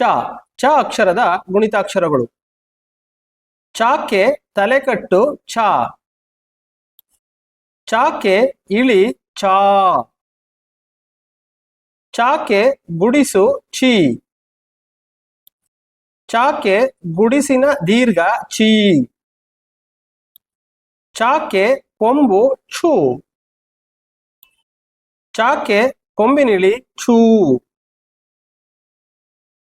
ಚ ಚ ಅಕ್ಷರದ ಗುಣಿತಾಕ್ಷರಗಳು. ಚಾಕೆ ತಲೆಕಟ್ಟು ಚ ಚಾಕೆ ಇಳಿ ಚಾ ಚಾಕೆ ಗುಡಿಸು ಚಿ ಚಾಕೆ ಗುಡಿಸಿನ ದೀರ್ಘ ಚಿ ಚಾಕೆ ಕೊಂಬು ಛೂ. ಚಾಕೆ ಕೊಂಬಿನಿಳಿ ಛೂ.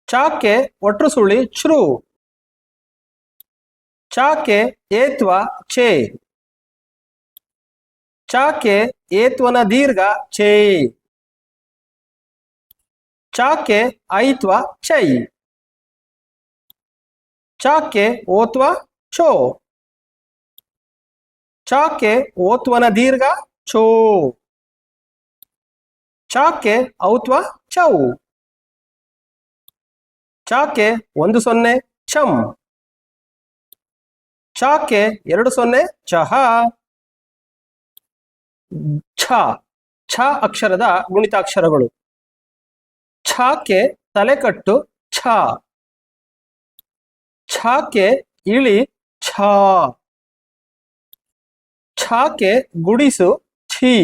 ಚಾಕೆ ಒಟ್ರು ಸುಳಿ ಚ್ರು. ಚಾಕೆ ಏತ್ವ ಚೇ ಚಾಕೆ ಏತ್ವನ ದೀರ್ಘ ಚೇ ಚಾಕೆ ಐತ್ವ ಚೈ ಚಾಕೆ ಓತ್ವ ಚೋ ಚಾಕೆ ಓತ್ವನ ದೀರ್ಘ ಚೋ ಚಾಕೆ ಔತ್ವ ಚೌ ಚಾಕೆ ಒಂದು ಸೊನ್ನೆ ಚಮ್ ಚಾಕೆ ಎರಡು ಸೊನ್ನೆ ಚಹ. ಛ. ಛ ಅಕ್ಷರದ ಗುಣಿತಾಕ್ಷರಗಳು. ಛಾಕೆ ತಲೆಕಟ್ಟು ಛ. ಛಾಕೆ ಇಳಿ ಛ. ಛಾಕೆ ಗುಡಿಸು ಛೀ.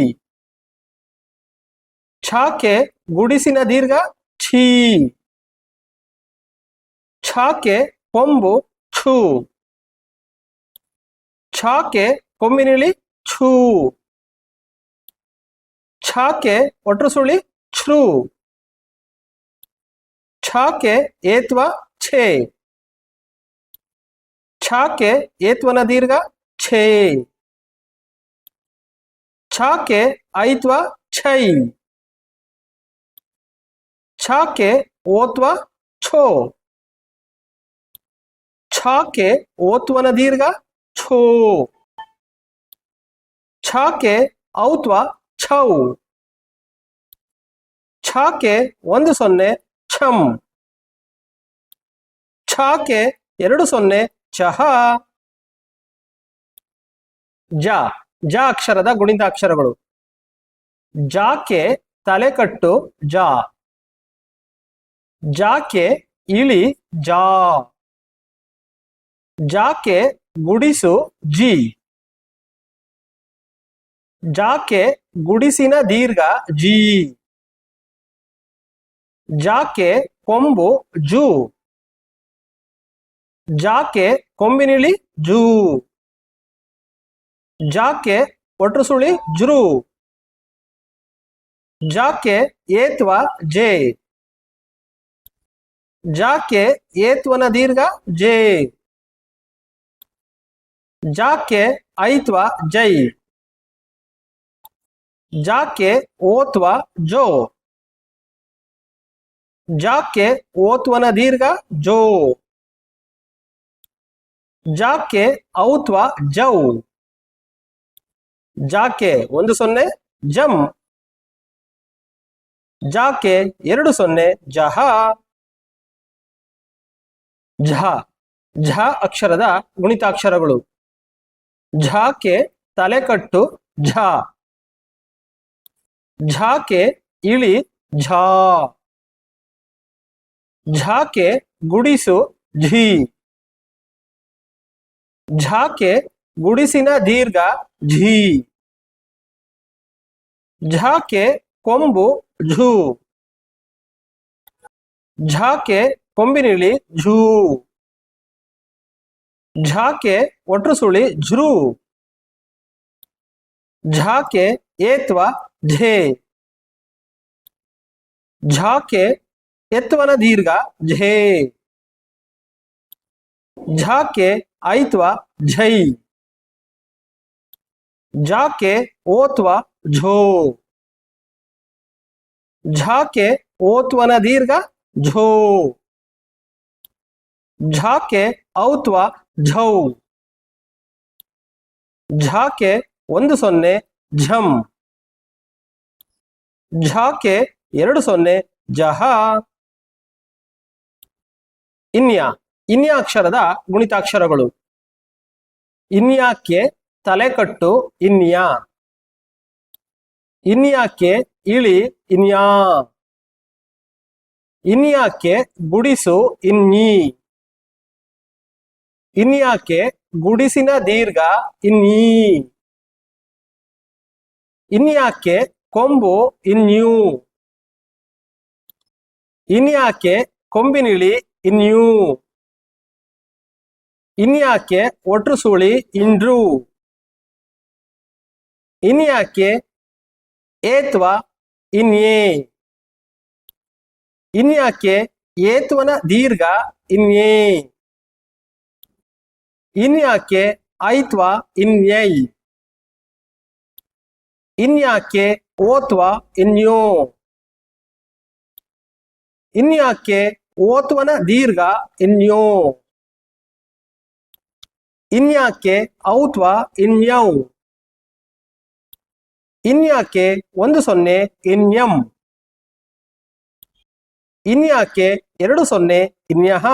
ಛಾಕೆ ಗುಡಿಸಿನ ದೀರ್ಘ ಛೀ. ಛಾಕೆ ಕೊಂಬು ಛೂ ಛಾಕೆ ಕೊಂಬಿನಿಳಿ ಛೂ ಛಾಕೆ ಒಟ್ರು ಸುಳಿ ಛ್ರೂ ಛಾಕೆ ಏತ್ವ ಛೇ ಛಾಕೆ ಏತ್ವನ ದೀರ್ಘ ಛೇ ಛಾಕೆ ಐತ್ವ ಛೈ ಛಾಕೆ ಓತ್ವ ಛೋ ಛಾಕೆ ಓತ್ವನ ದೀರ್ಘ ಛೋ. ಛಕ್ಕೆ ಔತ್ವ ಛೌ. ಛಕ್ಕೆ ಒಂದು ಸೊನ್ನೆ ಛಂ. ಛಕ್ಕೆ ಎರಡು ಸೊನ್ನೆ ಚಹ. ಜ ಜ ಅಕ್ಷರದ ಗುಣಿತಾಕ್ಷರಗಳು. ಜಾಕೆ ತಲೆಕಟ್ಟು ಜಾ. ಜಾಕೆ ಇಳಿ ಜಾ. ಜಾಕೆ ಗುಡಿಸು ಜಿ. ಜಾಕೆ ಗುಡಿಸಿನ ದೀರ್ಘ ಜಿ. ಜಾಕೆ ಕೊಂಬು ಜೂ. ಜಾಕೆ ಕೊಂಬಿನಿಳಿ ಜೂ. ಜಾಕೆ ಒಟ್ರು ಜುರು ಜಾಕೆ ಏತ್ವ ಜೆ. ಜಾಕೆ ಏತ್ವನ ದೀರ್ಘ ಜೇ. ಜಾಕೆ ಐತ್ವ ಜೈ? ಜಾಕೆ ಓತ್ವ ಜೋ? ಜಾಕೆ ಓತ್ವನ ದೀರ್ಘ ಜೋ? ಜಾಕೆ ಔತ್ವ ಜೌ? ಜಾಕೆ ಒಂದು ಸೊನ್ನೆ ಜಂ? ಜಾಕೆ ಎರಡು ಸೊನ್ನೆ ಜಹ? ಝ ಝ ಅಕ್ಷರದ ಗುಣಿತಾಕ್ಷರಗಳು. ಝಾಕೆ ತಲೆಕಟ್ಟು ಝಾ. ಝಾಕೆ ಇಳಿ ಝಾ. ಝಾಕೆ ಗುಡಿಸು ಝೀ. ಝಾಕೆ ಗುಡಿಸಿನ ದೀರ್ಘ ಝೀ. ಝಾಕೆ ಕೊಂಬು ಝೂ. ಝಾಕೆ ಕೊಂಬಿನಿಳಿ ಝೂ. ಝಾಕೆ ಒಟ್ರು ಸುಳಿ ಝ್ರೂ. ಝಾಕೆ ಏತ್ವ ಝೇ. ಝಾಕೆ ಎತ್ವನ ದೀರ್ಘ ಝೇ. ಝಾಕೆ ಐತ್ವ ಝೈ. ಝಾಕೆ ಓತ್ವ ಝೋ. ಝಾಕೆ ಓತ್ವನ ದೀರ್ಘ ಝೋ. ಝಾಕೆ ಔತ್ವ ಝೌ. ಝಾಕೆ ಒಂದು ಸೊನ್ನೆ ಝಂ ಝಾಕೆ ಎರಡು ಸೊನ್ನೆ ಜಹ. ಇನ್ಯಾ ಇನ್ಯಾ ಅಕ್ಷರದ ಗುಣಿತಾಕ್ಷರಗಳು. ಇನ್ಯಾಕ್ಕೆ ತಲೆಕಟ್ಟು ಇನ್ಯಾ. ಇನ್ಯಾಕ್ಕೆ ಇಳಿ ಇನ್ಯಾ. ಇನ್ಯಾಕೆ ಗುಡಿಸು ಇನ್ನೀ ಇನ್ಯಾಕೆ ಗುಡಿಸಿನ ದೀರ್ಘ ಇನ್ನೀ? ಇನ್ಯಾಕೆ ಕೊಂಬು ಇನ್ಯೂ ಇನ್ಯಾಕೆ ಕೊಂಬಿನಿಳಿ ಇನ್ಯೂ ಇನ್ಯಾಕೆ ಒಟ್ರು ಸುಳಿ ಇಂಡ್ರು? ಇನ್ಯಾಕೆ ಏತ್ವ ಇನ್ಯೇ ಇನ್ಯಾಕೆ ಏತ್ವನ ದೀರ್ಘ ಇನ್ಯೇ ಇನ್ಯಾಕೆ ಐತ್ವ ಇನ್ಯೈ? ಇನ್ಯಾಕೆ ಓತ್ವ ಇನ್ಯೋ? ಇನ್ಯಾಕೆ ಓತ್ವನ ದೀರ್ಘ ಇನ್ಯೋ? ಇನ್ಯಾಕೆ ಔತ್ವ ಇನ್ಯೌ? ಇನ್ಯಾಕೆ ಒಂದು ಸೊನ್ನೆ ಇನ್ಯಂ? ಇನ್ಯಾಕೆ ಎರಡು ಸೊನ್ನೆ ಇನ್ಯಹ?